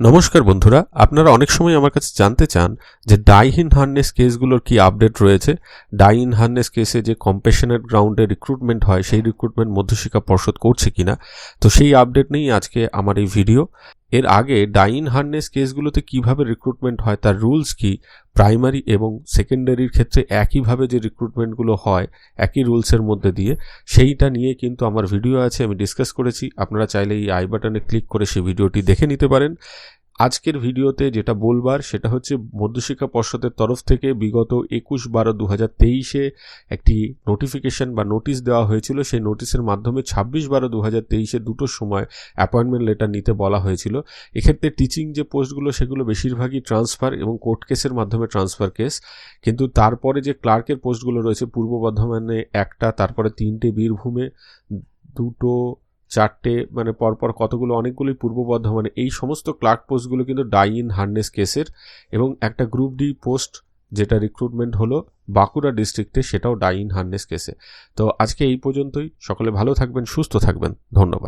নমস্কার বন্ধুরা, আপনারা অনেক সময় আমার কাছে জানতে চান যে ডাইহিন হার্নেস কেসগুলোর কি আপডেট রয়েছে? ডাইন হার্নেস কেসে যে কম্পেশনের গ্রাউন্ডে রিক্রুটমেন্ট হয়, সেই রিক্রুটমেন্ট মধ্যশিক্ষা পর্ষদ করছে কিনা? তো সেই আপডেট নিয়েই আজকে আমার এই ভিডিও এর আগে ডাইন হার্নেস কেসগুলোতে কীভাবে রিক্রুটমেন্ট হয়, তার রুলস কি প্রাইমারি এবং সেকেন্ডারির ক্ষেত্রে একইভাবে যে রিক্রুটমেন্টগুলো হয়, একই রুলসের মধ্যে দিয়ে, সেইটা নিয়ে কিন্তু আমার ভিডিও আছে, আমি ডিসকাস করেছি। আপনারা চাইলে এই আই বাটনে ক্লিক করে সেই ভিডিওটি দেখে নিতে পারেন। আজকের ভিডিওতে যেটা বলবার, সেটা হচ্ছে মধ্যশিক্ষা পর্ষদের তরফ থেকে বিগত একুশ বারো দু হাজার তেইশে একটি নোটিফিকেশন বা নোটিশ দেওয়া হয়েছিল। সেই নোটিশের মাধ্যমে ছাব্বিশ বারো দু হাজার তেইশে দুটোর সময় অ্যাপয়েন্টমেন্ট লেটার নিতে বলা হয়েছিল। এক্ষেত্রে টিচিং যে পোস্টগুলো সেগুলো বেশিরভাগই ট্রান্সফার এবং কোর্ট কেসের মাধ্যমে ট্রান্সফার কেস কিন্তু তারপরে যে ক্লার্কের পোস্টগুলো রয়েছে, পূর্ব বর্ধমানে একটা, তারপরে তিনটে, বীরভূমে দুটো চারটে মানে পরপর কতগুলো, অনেকগুলোই পূর্ব বর্ধমানে এই সমস্ত ক্লার্ক পোস্টগুলো কিন্তু ডাই ইন হার্নেস কেসের এবং একটা গ্রুপ ডি পোস্ট যেটা রিক্রুটমেন্ট হলো বাঁকুড়া ডিস্ট্রিক্টে, সেটাও ডাই ইন হার্নেস কেসে। তো আজকে এই পর্যন্তই। সকলে ভালো থাকবেন, সুস্থ থাকবেন। ধন্যবাদ।